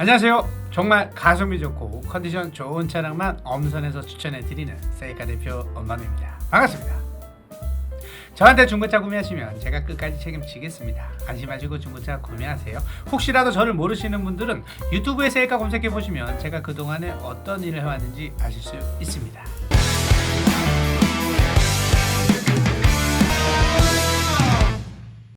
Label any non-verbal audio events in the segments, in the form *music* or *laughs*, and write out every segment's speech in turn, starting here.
안녕하세요. 정말 가성비 좋고 컨디션 좋은 차량만 엄선해서 추천해 드리는 세이카 대표 엄마누입니다. 반갑습니다. 저한테 중고차 구매하시면 제가 끝까지 책임지겠습니다. 안심하시고 중고차 구매하세요. 혹시라도 저를 모르시는 분들은 유튜브에 세이카 검색해 보시면 제가 그동안에 어떤 일을 해왔는지 아실 수 있습니다.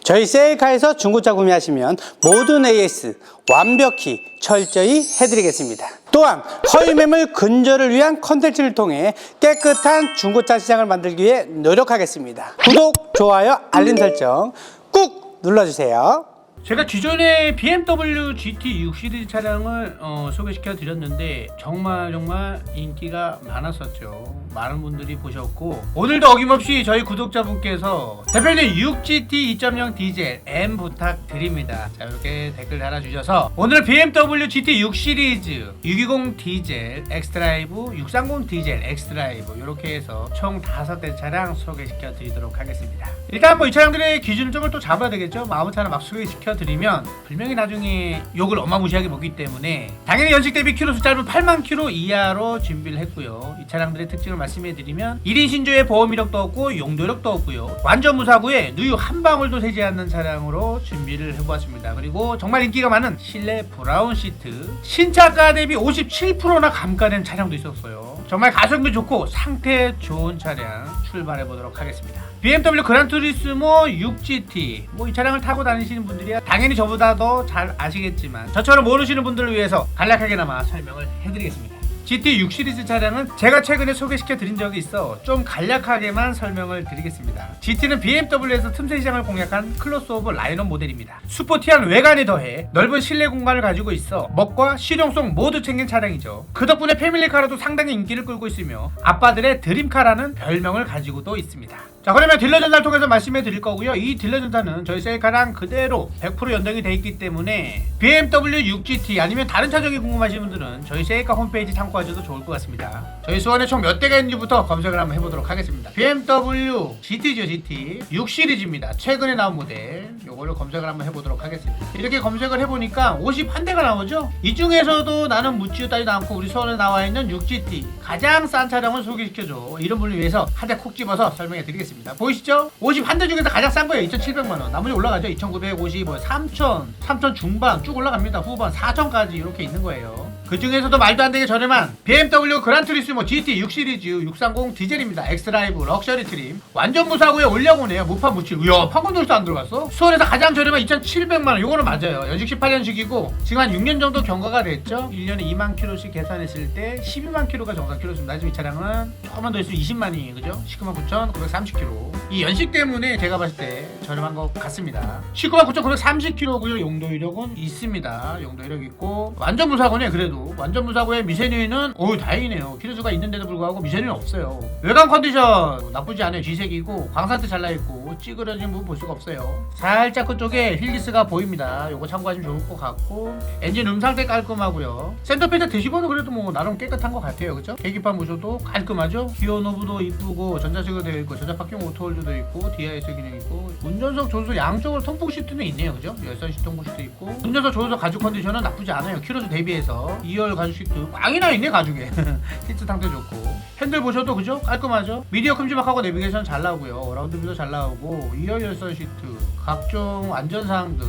저희 셀카에서 중고차 구매하시면 모든 AS 완벽히 철저히 해드리겠습니다. 또한 허위 매물 근절을 위한 컨텐츠를 통해 깨끗한 중고차 시장을 만들기 위해 노력하겠습니다. 구독, 좋아요, 알림 설정 꾹 눌러주세요. 제가 기존에 BMW GT 6 시리즈 차량을 어, 소개시켜 드렸는데 정말 정말 인기가 많았었죠. 많은 분들이 보셨고 오늘도 어김없이 저희 구독자분께서 대표님 6GT 2.0 디젤 M 부탁드립니다. 자 이렇게 댓글 달아주셔서 오늘 BMW GT 6 시리즈 620 디젤 엑스드라이브 630 디젤 엑스드라이브 이렇게 해서 총 5대 차량 소개시켜 드리도록 하겠습니다. 일단 뭐 이 차량들의 기준점을 또 잡아야 되겠죠. 뭐 아무 차나 막 소개시켜 드리면 분명히 나중에 욕을 어마무시하게 먹기 때문에 당연히 연식 대비 키로수 짧은 8만 키로 이하로 준비를 했고요. 이 차량들의 특징을 말씀해 드리면 1인 신조에 보험 이력도 없고 용도력도 없고요. 완전 무사고에 누유 한 방울도 새지 않는 차량으로 준비를 해보았습니다. 그리고 정말 인기가 많은 실내 브라운 시트 신차가 대비 57%나 감가된 차량도 있었어요. 정말 가성비 좋고 상태 좋은 차량 출발해 보도록 하겠습니다. BMW 그란투리스모 6GT 뭐 이 차량을 타고 다니시는 분들이야 당연히 저보다 더 잘 아시겠지만 저처럼 모르시는 분들을 위해서 간략하게나마 설명을 해드리겠습니다. GT 6 시리즈 차량은 제가 최근에 소개시켜 드린 적이 있어 좀 간략하게만 설명을 드리겠습니다. GT는 BMW에서 틈새 시장을 공략한 클로스오버 라인업 모델입니다. 스포티한 외관에 더해 넓은 실내 공간을 가지고 있어 멋과 실용성 모두 챙긴 차량이죠. 그 덕분에 패밀리카로도 상당히 인기를 끌고 있으며 아빠들의 드림카라는 별명을 가지고도 있습니다. 자 그러면 딜러 전달 통해서 말씀해 드릴 거고요. 이 딜러 전달은 저희 셀카랑 그대로 100% 연동이 돼 있기 때문에 BMW 6GT 아니면 다른 차종이 궁금하신 분들은 저희 셀카 홈페이지 참고하셔도 좋을 것 같습니다. 저희 수원에 총 몇 대가 있는지부터 검색을 한번 해보도록 하겠습니다. BMW GT죠 GT 6 시리즈입니다. 최근에 나온 모델 요거를 검색을 한번 해보도록 하겠습니다. 이렇게 검색을 해보니까 51대가 나오죠. 이 중에서도 나는 묻지도 따지도 않고 우리 수원에 나와 있는 6GT 가장 싼 차량을 소개시켜줘 이런 분을 위해서 한 대 콕 집어서 설명해 드리겠습니다. 보이시죠? 51대 중에서 가장 싼 거예요. 2,700만원. 나머지 올라가죠. 2,950, 뭐 3,000, 3,000 중반 쭉 올라갑니다. 후반 4,000까지 이렇게 있는 거예요. 그 중에서도 말도 안 되게 저렴한 BMW 그란투리스모 GT 6 시리즈 630 디젤입니다. 엑스라이브 럭셔리 트림. 완전 무사고에 올려보네요. 무파 무칠. 이야, 판권도리도 안 들어갔어? 수원에서 가장 저렴한 2,700만원. 요거는 맞아요. 연식 18년식이고 지금 한 6년 정도 경과가 됐죠. 1년에 2만 킬로씩 계산했을 때 12만 킬로가 정상 킬로수입니다. 지금 이 차량은 조금만 더 있으면 20만이 그죠? 19만 9,930 킬로. 이 연식 때문에 제가 봤을 때 저렴한 것 같습니다. 19만 9,930 킬로고요. 용도 이력은 있습니다. 용도 이력 있고 완전 무사고네 그래도 완전 무사고에 미세누이는 오 다행이네요. 키로수가 있는데도 불구하고 미세누이는 없어요. 외관 컨디션 나쁘지 않아요. G색이고 광산도 잘 나있고 찌그러진 부분 볼 수가 없어요. 살짝 그쪽에 힐리스가 보입니다. 요거 참고하시면 좋을 것 같고 엔진 음상대 깔끔하고요. 센터페이지 대시보는 그래도 뭐 나름 깨끗한 것 같아요. 그죠? 계기판 보셔도 깔끔하죠? 기어 노브도 이쁘고 전자식으로 되어 있고 전자 파킹 오토홀드도 있고 DIS 기능 있고 운전석 조수석 양쪽으로 통풍 시트는 있네요. 그죠? 열선 시 통풍 시트 있고 운전석 조수석 가죽 컨디션은 나쁘지 않아요. 키로수 대비해서 2열 가죽 시트 꽝이나 있네 가죽에 *laughs* 시트 상태 좋고 핸들 보셔도 그죠? 깔끔하죠? 미디어 큼지막하고 내비게이션 잘 나오고요. 라운드 뷰도 잘 나오고 2열 열선 시트 각종 안전사항들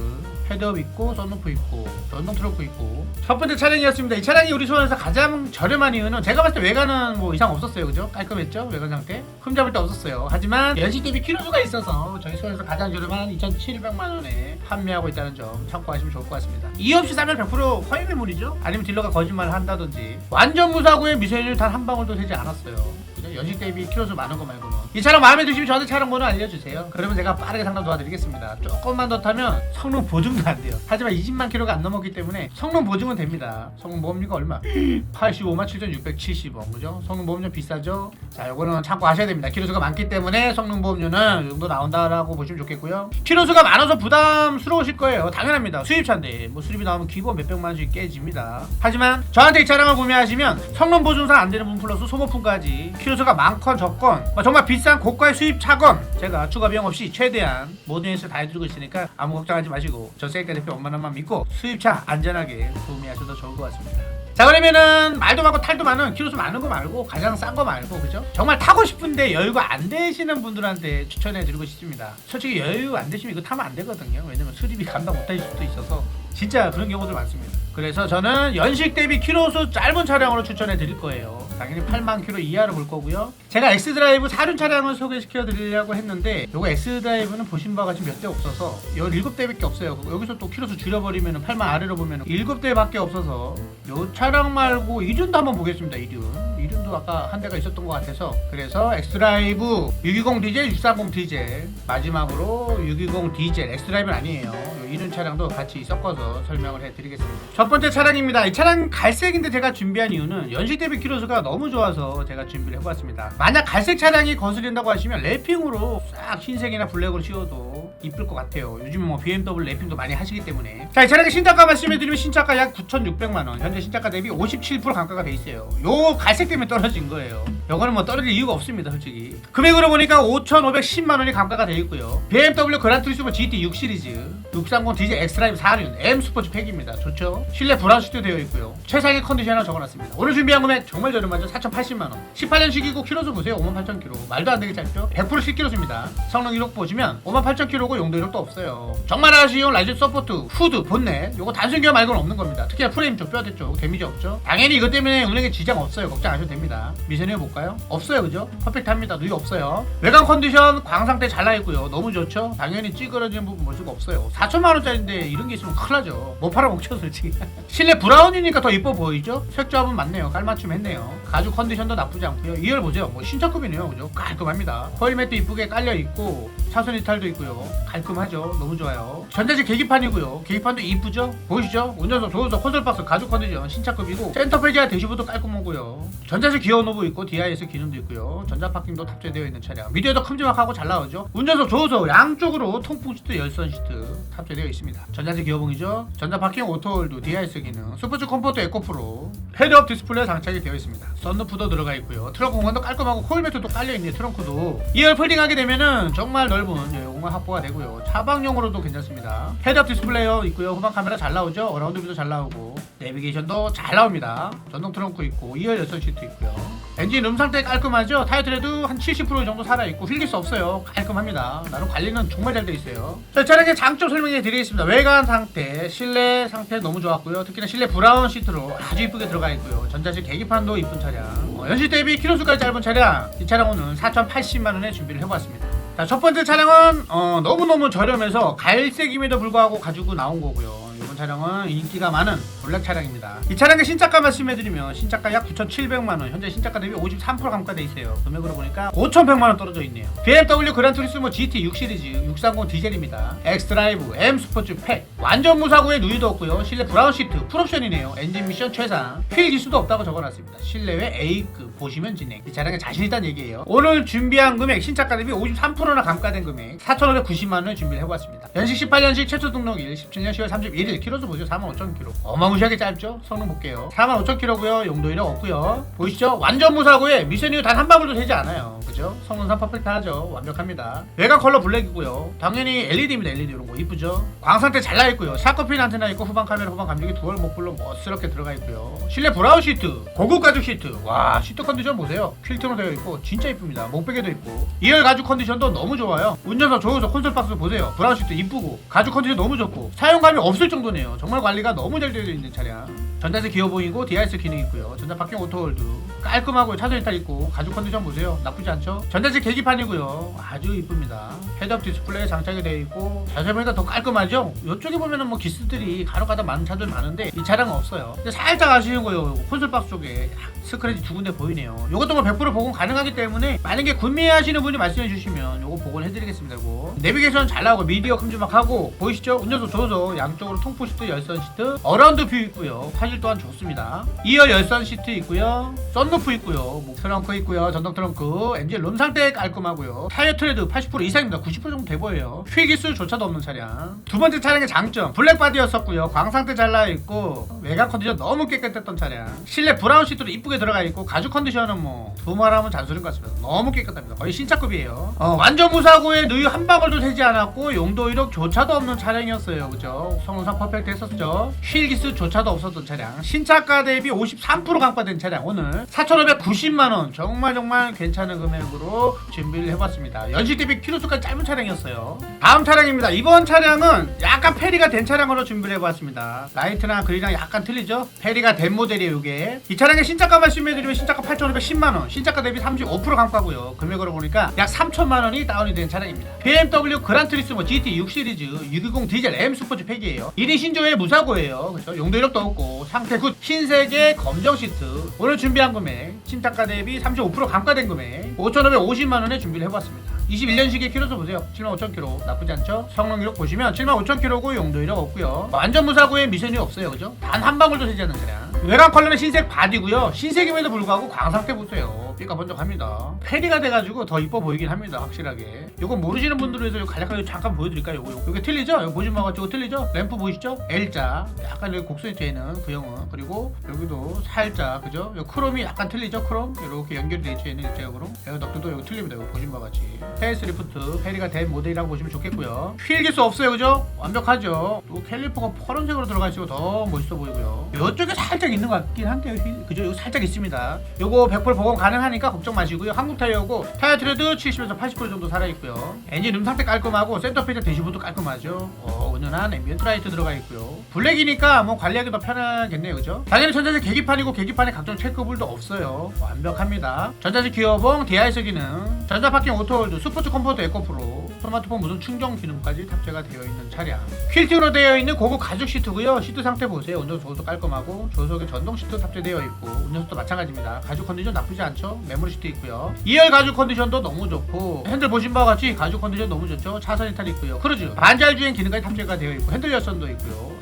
헤드업 있고 썬루프 있고 전동 트렁크 있고 첫 번째 차량이었습니다. 이 차량이 우리 수원에서 가장 저렴한 이유는 제가 봤을 때 외관은 뭐 이상 없었어요. 그죠? 깔끔했죠? 외관 상태. 흠잡을 데 없었어요. 하지만 연식 대비 키로수가 있어서 저희 수원에서 가장 저렴한 2,700만 원에 판매하고 있다는 점 참고하시면 좋을 것 같습니다. 이의 없이 사면 100% 허위 매물이죠? 아니면 딜러가 거짓말을 한다든지 완전 무사고에 미세율 단 한 방울도 되지 않았어요. 그죠? 연식 대비 키로수 많은 거 말고는 이 차량 마음에 드시면 저한테 차량 번호 알려주세요. 그러면 제가 빠르게 상담 도와드리겠습니다. 조금만 더 타면 성능 보증도 안 돼요. 하지만 20만 킬로가 안 넘었기 때문에 성능 보증은 됩니다. 성능 보험료가 얼마? 85만 7,670원 그죠? 성능 보험료 비싸죠? 자 요거는 참고하셔야 됩니다. 키로수가 많기 때문에 성능 보험료는 이 정도 나온다라고 보시면 좋겠고요. 키로수가 많아서 부담스러우실 거예요. 당연합니다. 수입차인데 뭐 수입이 나오면 기본 몇 백만 원씩 깨집니다. 하지만 저한테 이 차량을 구매하시면 성능 보증상 안 되는 부분 플러스 소모품까지 키로수가 많건 적건 뭐 정말 비싼 비싼 고가의 수입 차건 제가 추가 비용 없이 최대한 모든 회사 다 해드리고 있으니까 아무 걱정하지 마시고 저 셀카 대표 엄마나만 믿고 수입차 안전하게 구매하셔도 좋을 것 같습니다. 자 그러면은 말도 많고 탈도 많은 키로수 많은 거 말고 가장 싼 거 말고 그죠? 정말 타고 싶은데 여유가 안 되시는 분들한테 추천해 드리고 싶습니다. 솔직히 여유 안 되시면 이거 타면 안 되거든요. 왜냐면 수리비 감당 못하실 수도 있어서 진짜 그런 경우들 많습니다. 그래서 저는 연식 대비 키로수 짧은 차량으로 추천해 드릴 거예요. 당연히 8만 킬로 이하로 볼 거고요. 제가 엑스드라이브 사륜 차량을 소개시켜 드리려고 했는데 요거 엑스드라이브는 보신 바가 지금 몇 대 없어서 17대밖에 없어요. 여기서 또 키로수 줄여버리면 8만 아래로 보면 7대밖에 없어서 요 차량 말고 이륜도 한번 보겠습니다. 이륜. 이륜도 아까 한 대가 있었던 것 같아서 그래서 엑스드라이브 620 디젤, 630 디젤 마지막으로 620 디젤 엑스드라이브는 아니에요. 요 이륜 차량도 같이 섞어서 설명을 해드리겠습니다. 첫 번째 차량입니다. 이 차량 갈색인데 제가 준비한 이유는 연식 대비 키로수가 너무 좋아서 제가 준비를 해봤습니다. 만약 갈색 차량이 거슬린다고 하시면 랩핑으로 싹 흰색이나 블랙으로 씌워도 이쁠 것 같아요. 요즘 뭐 BMW 랩핑도 많이 하시기 때문에. 자, 이 차량의 신차가 말씀해드리면 신차가 약 9,600만 원. 현재 신차가 대비 57% 감가가 돼 있어요. 요 갈색 때문에 떨어진 거예요. 요거는 뭐 떨어질 이유가 없습니다, 솔직히. 금액으로 보니까 5,510만 원이 감가가 돼 있고요. BMW 그란투리스모 GT 6 시리즈, 630 디젤 엑스라이브 4륜 M 스포츠 팩입니다. 좋죠? 실내 브라운 시트 되어 있고요. 최상의 컨디션을 적어놨습니다. 오늘 준비한 금액 정말 저렴하죠? 4,080만 원. 18년식이고 키로수 보세요. 58,000km. 말도 안 되게 짧죠? 100% 10km입니다. 성능 이력 보시면 58,000km 고 용도 이력도 없어요. 정말 아쉬운 라이즈 서포트, 후드, 본넷. 요거 단순 기어 말고는 없는 겁니다. 특히나 프레임 쪽, 뼈대 쪽 데미지 없죠? 당연히 이것 때문에 운행에 지장 없어요. 걱정 안 하셔도 됩니다. 미션 해 볼까요? 없어요, 그죠? 퍼펙트합니다. 누이 없어요. 외관 컨디션 광 상태 잘 나있고요. 너무 좋죠? 당연히 찌그러지는 부분 볼 수가 없어요. 4천만 원짜리인데 이런 게 있으면 큰일 나죠. 못 팔아먹죠, 솔직히. *laughs* 실내 브라운이니까 더 이뻐 보이죠? 색조합은 맞네요. 깔맞춤 했네요. 가죽 컨디션도 나쁘지 않고요. 2열 보세요. 뭐 신차급이네요, 그죠? 깔끔합니다. 코일매트 이쁘게 깔려 있고 차선 이탈도 있고요. 깔끔하죠. 너무 좋아요. 전자식 계기판이고요. 계기판도 이쁘죠? 보이시죠? 운전석 조수석 콘솔박스 가죽 컨디션 신차급이고 센터페이지와 대시보드 깔끔하고요. 전자식 기어 노브 있고 DIS 기능도 있고요. 전자 파킹도 탑재되어 있는 차량. 미디어도 큼지막하고 잘 나오죠. 운전석 조수석 양쪽으로 통풍 시트, 열선 시트 탑재되어 있습니다. 전자식 기어봉이죠. 전자 파킹 오토홀드, DIS 기능, 스포츠 컴포트 에코프로, 헤드업 디스플레이 장착이 되어 있습니다. 썬루프도 들어가 있고요. 트렁크 공간도 깔끔하고 코일 매트도 깔려 있네요. 트렁크도 2열 폴딩하게 되면은 정말 넓은 예, 공간 확보 가 되고요. 차박용으로도 괜찮습니다. 헤드업 디스플레이어 있고요. 후방 카메라 잘 나오죠. 어라운드 뷰도 잘 나오고 내비게이션도 잘 나옵니다. 전동 트렁크 있고 2열 열선 시트 있고요. 엔진 음 상태 깔끔하죠. 타이어 트레도 한 70% 정도 살아 있고 휠기스 없어요. 깔끔합니다. 나름 관리는 정말 잘 돼 있어요. 자, 차량의 장점 설명해 드리겠습니다. 외관 상태, 실내 상태 너무 좋았고요. 특히나 실내 브라운 시트로 아주 이쁘게 들어가 있고요. 전자식 계기판도 이쁜 차량. 어, 연식 대비 키로수까지 짧은 차량. 이 차량 오늘 4,080만 원에 준비를 해보았습니다. 자, 첫 번째 차량은 어, 너무너무 저렴해서 갈색임에도 불구하고 가지고 나온 거고요. 이번 차량은 인기가 많은 블랙 차량입니다. 이 차량의 신차가 말씀해드리면 신차가 약 9,700만 원, 현재 신차가 대비 53% 감가돼 있어요. 금액으로 보니까 5,100만 원 떨어져 있네요. BMW 그란투리스모 GT 6 시리즈 630 디젤입니다. 엑스드라이브 M 스포츠 팩 완전 무사고에 누이도 없고요. 실내 브라운 시트 풀옵션이네요. 엔진 미션 최상 휠 기수도 없다고 적어놨습니다. 실내외 A급 보시면 진행. 이 차량에 자신 있다는 얘기예요. 오늘 준비한 금액 신차가 대비 53%나 감가된 금액 4,590만 원을 준비를 해봤습니다. 연식 18년식 최초 등록일 17년 10월 31일 키로수 보죠 45,000km 어마무시하게 짧죠? 성능 볼게요. 45,000km고요. 용도 이력 없고요. 보이시죠? 완전 무사고에 미션 이후 단한 방울도 되지 않아요. 그죠? 성능상 퍼펙트하죠. 완벽합니다. 외관 컬러 블랙이고요. 당연히 LED입니다. LED 이런 거. 이쁘죠? 광 상태 잘 나 있고요. 샤커핀 안테나 있고 후방 카메라 후방 감지기 두얼 목불로 멋스럽게 들어가 있고요. 실내 브라운 시트 고급 가죽 시트. 와 시트 컨디션 보세요. 퀼트로 되어 있고 진짜 이쁩니다. 목베개도 있고. 2열 가죽 컨디션도 너무 좋아요. 운전석 조수석 콘솔 박스 보세요. 브라운 시트 이쁘고 가죽 컨디션 너무 좋고 사용감이 없을 정도 네요. 정말 관리가 너무 잘 되어 있는 차량. 전자식 기어봉이고 DRS 기능 있고요. 전자 파킹 오토홀드 깔끔하고 차선 이탈 있고 가죽 컨디션 보세요. 나쁘지 않죠? 전자식 계기판이고요. 아주 이쁩니다. 헤드업 디스플레이 장착이 되어 있고 자세히 보니까 더 깔끔하죠? 이쪽에 보면은 뭐 기스들이 간혹가다 많은 차들 많은데 이 차량은 없어요. 근데 살짝 아쉬운 거예요. 콘솔 박스 쪽에 스크래치 두 군데 보이네요. 이것도 뭐 100% 복원 가능하기 때문에 만약에 구매하시는 분이 말씀해 주시면 요거 복원해 드리겠습니다 이거. 내비게이션 잘 나오고 미디어 큼지막하고 보이시죠? 운전석 조수석 양쪽으로 통풍 통풍 시트 열선 시트 어라운드 뷰 있고요. 화질 또한 좋습니다. 2열 열선 시트 있고요. 썬루프 있고요. 뭐 트렁크 있고요. 전동 트렁크. 엔진 룸 상태 깔끔하고요. 타이어 트레드 80% 이상입니다. 90% 정도 돼 보여요. 휠 기술조차도 없는 차량. 두 번째 차량의 장점. 블랙 바디였었고요. 광 상태 잘 나와 있고 외관 컨디션 너무 깨끗했던 차량. 실내 브라운 시트도 이쁘게 들어가 있고 가죽 컨디션은 뭐 두말하면 잔소리인 것 같습니다. 너무 깨끗합니다. 거의 신차급이에요. 어, 완전 무사고에 누유 한 방울도 새지 않았고 용도 이력 조차도 없는 차량이었어요. 그죠? 성능상 퍼펙트 했었죠. 휠 기스조차도 없었던 차량. 신차가 대비 53% 강파된 차량. 오늘 4,590만원. 정말 정말 괜찮은 금액으로 준비를 해봤습니다. 연식 대비 키로수가 짧은 차량이었어요. 다음 차량입니다. 이번 차량은 약간 페리가 된 차량으로 준비를 해봤습니다. 라이트나 그리랑 약간 틀리죠? 페리가 된 모델이에요 이게. 이 차량의 신차가 말씀해드리면 신차가 8,510만원. 신차가 대비 35% 강파고요. 금액으로 보니까 약 3천만원이 다운이 된 차량입니다. BMW 그란트리스모 GT 6 시리즈 620 디젤 M 스포츠 팩이에요. 1인 신조의 무사고예요. 그렇죠? 용도 이력도 없고 상태 굿. 흰색의 검정 시트. 오늘 준비한 금액 신차가 대비 35% 감가된 금액 5,550만원에 준비를 해봤습니다. 21년식의 키로수 보세요. 75,000km 나쁘지 않죠? 성능 이력 보시면 75,000km고 용도 이력 없고요. 완전 무사고에 미션이 없어요. 그죠? 단 한 방울도 새지 않는 차량. 외관 컬러는 흰색 바디고요. 흰색임에도 불구하고 광 상태 보세요 삐까 번쩍합니다. 페리가 돼가지고 더 이뻐 보이긴 합니다 확실하게. 요거 모르시는 분들을 위해서 요. 간략하게 잠깐 보여드릴까요? 요거 요거. 요게 틀리죠? 요거 보시면 같이 틀리죠? 램프 보이시죠? L자. 약간 여기 곡선이 되는 그 형은. 그리고 여기도 살짝 그죠? 요 크롬이 약간 틀리죠? 크롬? 이렇게 연결이 되어 있는 일체형으로. 에어덕트도 요거 틀립니다 요거 보시면 같이. 페이스 리프트 페리가 된 모델이라고 보시면 좋겠고요. 휠 기수 없어요 그죠? 완벽하죠? 또 캘리퍼가 파란색으로 들어가 있고 더 멋있어 보이고요. 요쪽에 살짝 있는 것 같긴 한데요 휠 그죠? 요거 살짝 있습니다. 요거 100% 복원 가능 하니까 걱정 마시고요. 한국 타이어고 타이어 트레드 70에서 80% 정도 살아있고요. 엔진 음 상태 깔끔하고 센터페이지 대시보드 깔끔하죠. 어, 은은한 앰비언트 라이트 들어가 있고요. 블랙이니까 뭐 관리하기 더 편하겠네요. 그죠? 당연히 전자식 계기판이고 계기판에 각종 체크볼도 없어요. 완벽합니다. 전자식 기어봉 DIS 기능 전자파킹 오토홀드 스포츠 컴포트 에코프로 스마트폰 무선 충전 기능까지 탑재가 되어 있는 차량. 퀼팅으로 되어 있는 고급 가죽 시트고요. 시트 상태 보세요. 운전 조수도 깔끔하고 조석에 전동 시트 탑재되어 있고 운전석도 마찬가지입니다. 가죽 컨디션 나쁘지 않죠? 메모리 시트 있고요. 2열 가죽 컨디션도 너무 좋고 핸들 보신 바와 같이 가죽 컨디션 너무 좋죠? 차선 이탈 있고요. 크루즈 반잘 주행 기능까지 탑재가 되어 있고 핸들 열선도 있고요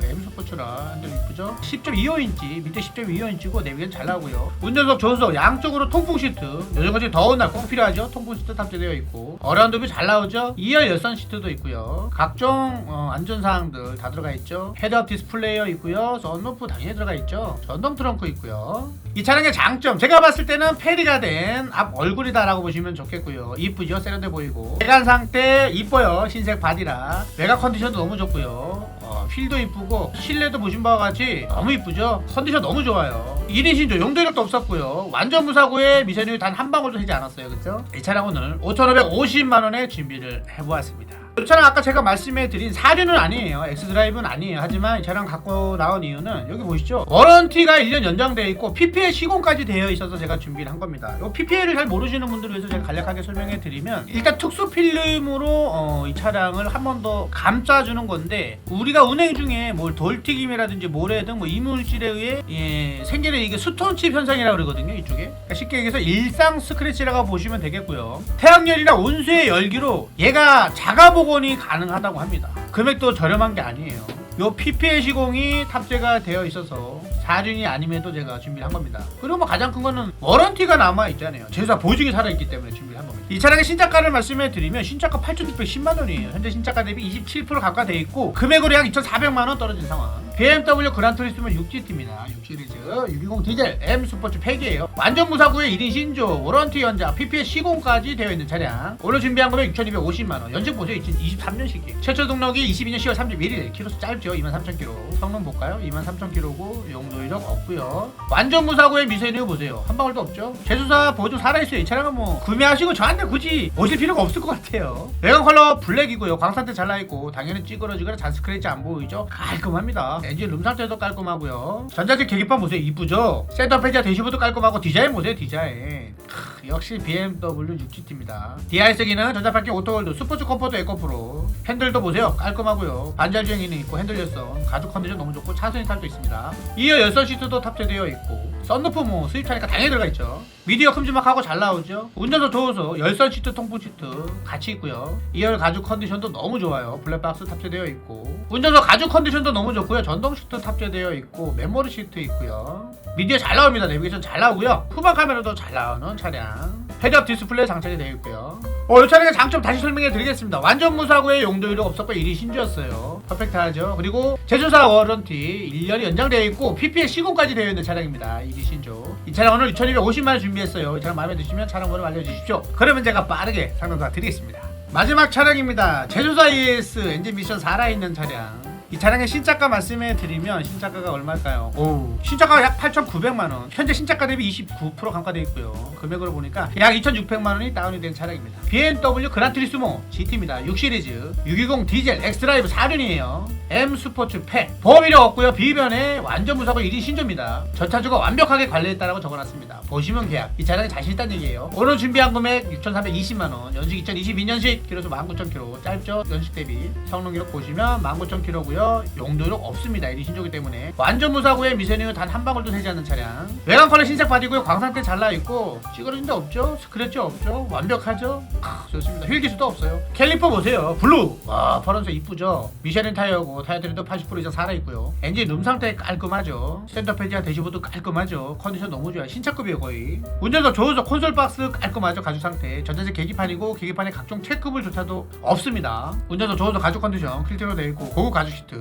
스포츠라 핸들 이쁘죠? 10.25인치 밑에 10.25인치고 내비게이션 잘 나오고요. 운전석 조수석 양쪽으로 통풍 시트. 요즘같이 더운 날 꼭 필요하죠? 통풍 시트 탑재되어 있고. 어라운드 뷰잘 나오죠? 2열 열선 시트도 있고요. 각종 어, 안전사항들 다 들어가 있죠? 헤드업 디스플레이어 있고요. 썬루프 당연히 들어가 있죠? 전동 트렁크 있고요. 이 차량의 장점. 제가 봤을 때는 페리가 된 앞 얼굴이다라고 보시면 좋겠고요. 이쁘죠? 세련돼 보이고. 외관 상태 이뻐요. 흰색 바디라. 외관 컨디션도 너무 좋고요. 어, 휠도 이쁘고 실내도 보신 바와 같이 너무 이쁘죠? 컨디션 너무 좋아요. 1인 신조 용도력도 없었고요. 완전 무사고에 미션이 단한 방울도 되지 않았어요. 그죠 이 차량 오늘 5,550만 원에 준비를 해보았습니다 이 차량 아까 제가 말씀해드린 사륜은 아니에요. X드라이브는 아니에요. 하지만 저랑 갖고 나온 이유는 여기 보시죠? 워런티가 1년 연장되어 있고 PPL 시공까지 되어 있어서 제가 준비를 한 겁니다. 이 PPL을 잘 모르시는 분들을 위해서 제가 간략하게 설명해드리면 일단 특수 필름으로 어, 이 차량을 한 번 더 감싸주는 건데 우리가 운행 중에 뭘 돌튀김이라든지 모래 등 뭐 이물질에 의해 예, 생기는 이게 스톤칩 현상이라고 그러거든요 이쪽에. 그러니까 쉽게 얘기해서 일상 스크래치라고 보시면 되겠고요. 태양열이나 온수의 열기로 얘가 작아보 3억 원이 가능하다고 합니다. 금액도 저렴한 게 아니에요. 요 PPL 시공이 탑재가 되어 있어서 4륜이 아님에도 제가 준비를 한 겁니다. 그리고 뭐 가장 큰 거는 워런티가 남아 있잖아요. 제사 보증이 살아 있기 때문에 준비를 한 겁니다. 이 차량의 신차가를 말씀해 드리면 신차가 8,610만 원이에요. 현재 신차가 대비 27% 가까 돼 있고 금액으로 약 2,400만 원 떨어진 상황. BMW 그란투리스모 6GT입니다. 6 시리즈 620 디젤 M 스포츠 팩이에요. 완전 무사고의 1인 신조, 워런티 연장, PPL 시공까지 되어 있는 차량. 오늘 준비한 금액 6,250만 원. 연식 보세요. 2023년식이에요. 최초 등록이 22년 10월 31일. 키로수 짧죠. 23,000km. 성능 볼까요? 23,000km고 용도 이력 없고요. 완전 무사고의 미세누 보세요. 한 방울도 없죠. 제조사 보조 살아있어요. 이 차량은 뭐 구매하시고 저한테 굳이 오실 필요가 없을 것 같아요. 외관 컬러 블랙이고요. 광 상태 잘 나있고 당연히 찌그러지거나 잔 스크래치 안 보이죠. 깔끔합니다. 엔진 룸 상태도 깔끔하고요. 전자식 계기판 보세요. 이쁘죠? 센터 페이지와 대시보드 깔끔하고 디자인 보세요. 디자인. 크, 역시 BMW 6GT입니다. DIS 기능 전자파킹 오토월드 스포츠 컴포트 에코프로 핸들도 보세요. 깔끔하고요. 반잘 주행기능 있고 핸들 열선 가죽 컨디션 너무 좋고 차선 이탈도 있습니다. 2열 열선 시트도 탑재되어 있고 썬루프 뭐 수입차니까 당연히 들어가 있죠. 미디어 큼지막하고 잘 나오죠. 운전도 좋아서 열선 시트, 통풍 시트 같이 있고요. 2열 가죽 컨디션도 너무 좋아요. 블랙박스 탑재되어 있고 운전석 가죽 컨디션도 너무 좋고요. 전동 시트 탑재되어 있고 메모리 시트 있고요. 미디어 잘 나옵니다. 내비게이션 잘 나오고요. 후방 카메라도 잘 나오는 차량. 헤드업 디스플레이 장착이 되어 있고요. 어, 이 차량의 장점 다시 설명해 드리겠습니다. 완전 무사고의 용도율이 없었고 일이 신주였어요. 퍼펙트하죠. 그리고 제조사 워런티 1년이 연장되어 있고 PPL 시공까지 되어 있는 차량입니다. 일이 신조. 이 차량 오늘 2,250만 원 준비했어요. 이 차량 마음에 드시면 차량 번호 알려주십시오. 그러면 제가 빠르게 상담 도와드리겠습니다. 마지막 차량입니다. 제조사 ES 엔진 미션 살아있는 차량. 이 차량의 신차가 말씀해 드리면 신차가가 얼마일까요? 오, 신차가가 약 8,900만 원. 현재 신차가 대비 29% 감가되어 있고요. 금액으로 보니까 약 2,600만 원이 다운이 된 차량입니다. BMW 그란트리스모 GT입니다. 6 시리즈 620 디젤 엑스드라이브 4륜이에요. M 스포츠 팩 보험이력 없고요. 비변에 완전 무사고 1인 신조입니다. 전차주가 완벽하게 관리했다라고 적어놨습니다. 보시면 계약. 이 차량이 자신 있다는 얘기예요. 오늘 준비한 금액 6,320만 원. 연식 2022년식 키로수 19,000km. 짧죠? 연식 대비. 성능 기록 보시면 19,000km고요. 용도력 없습니다. 1인 신조기 때문에. 완전 무사고에 미세닝은 단한 방울도 새지 않는 차량. 외관 컬러 흰색 바디고요. 광상태 잘 나있고 찌그러진 데 없죠? 스크래치 없죠? 완벽하죠? 크, 좋습니다. 휠기수도 없어요. 캘리퍼 보세요. 블루. 와 파란색 이쁘죠? 미쉐린 타이어고 타이어 트리도 80% 이상 살아 있고요. 엔진 룸 상태 깔끔하죠? 센터 페이지와 대시보드 깔끔하죠? 컨디션 너무 좋아요. 신차급이에요 거의. 운전도 좋아서 콘솔 박스 깔끔하죠? 가죽 상태. 전자식 계기판이고 계기판에 각종 체크불조차도 없습니다. 운전도 좋아서 가죽 컨디션 필터로 되어 있고 고급 가죽 시트.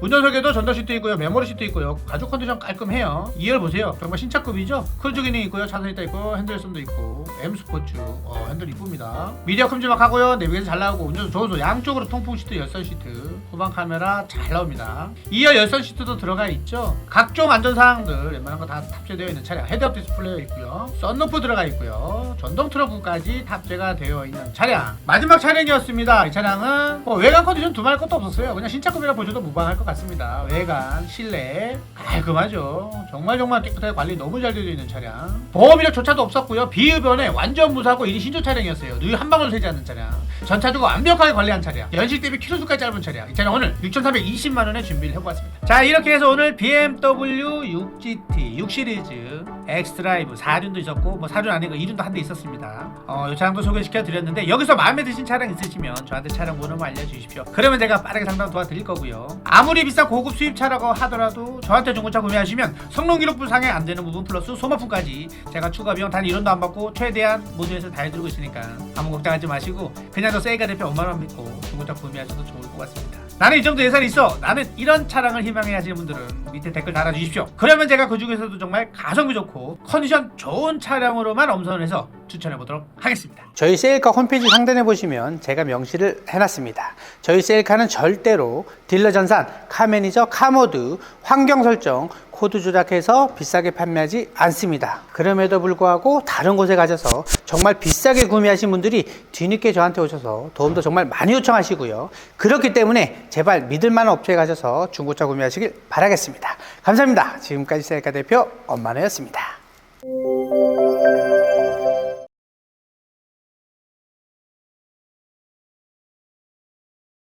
운전석에도 전자 시트 있고요. 메모리 시트 있고요. 가죽 컨디션 깔끔해요. 2열 보세요. 정말 신차급이죠? 크루즈 기능 있고요. 차선 있다 있고 핸들선도 있고 M 스포츠 어, 핸들 이쁩니다. 미디어 큼지막하고요. 내비게이션 잘 나오고 운전도 좋아서 양쪽으로 통풍 시트 열선 시트 후방 카메라 잘 나옵니다. 2열 열선 시트도 들어가 있죠. 각종 안전 사항들 웬만한 거 다 탑재되어 있는 차량 헤드업 디스플레이 있고요. 썬루프 들어가 있고요. 전동 트렁크까지 탑재가 되어 있는 차량. 마지막 차량이었습니다. 이 차량은 뭐 외관 컨디션 두말 것도 없었어요. 그냥 신차급이라 보 셔도 무방할 것 같습니다. 외관, 실내 깔끔하죠. 정말 정말 깨끗하게 관리 너무 잘 되어 있는 차량. 보험이력 조차도 없었고요. 비흡연에 완전 무사고 1인 신조 차량이었어요. 누유 한 방울 새지 않는 차량. 전차주가 완벽하게 관리한 차량. 연식 대비 키로수까지 짧은 차량. 이 차량 오늘 6,320만 원에 준비를 해보았습니다. 자 이렇게 해서 오늘 BMW 6GT 6 시리즈 엑스드라이브 4륜도 있었고 뭐 4륜 아니고 2륜도 한 대 있었습니다. 어, 이 차량도 소개시켜 드렸는데 여기서 마음에 드신 차량 있으시면 저한테 차량 번호만 알려주십시오. 그러면 제가 빠르게 상담 도와드릴 거고요. 아무리 비싼 고급 수입차라고 하더라도 저한테 중고차 구매하시면 성능 기록 부 상에 안 되는 부분 플러스 소모품까지 제가 추가 비용 단 1원도 안 받고 최대한 모두에서 다 해드리고 있으니까 아무 걱정하지 마시고 그냥 저 세이가 대표 5만 원 믿고 중고차 구매하셔도 좋을 것 같습니다. 나는 이 정도 예산이 있어. 나는 이런 차량을 희망해 하시는 분들은 밑에 댓글 달아주십시오. 그러면 제가 그 중에서도 정말 가성비 좋고 컨디션 좋은 차량으로만 엄선해서 추천해 보도록 하겠습니다. 저희 세일카 홈페이지 상단에 보시면 제가 명시를 해놨습니다. 저희 세일카는 절대로 딜러 전산, 카 매니저, 카 모드, 환경 설정, 코드 조작해서 비싸게 판매하지 않습니다. 그럼에도 불구하고 다른 곳에 가셔서 정말 비싸게 구매하신 분들이 뒤늦게 저한테 오셔서 도움도 정말 많이 요청하시고요. 그렇기 때문에 제발 믿을 만한 업체에 가셔서 중고차 구매하시길 바라겠습니다. 감사합니다. 지금까지 세일카 대표 엄마네였습니다.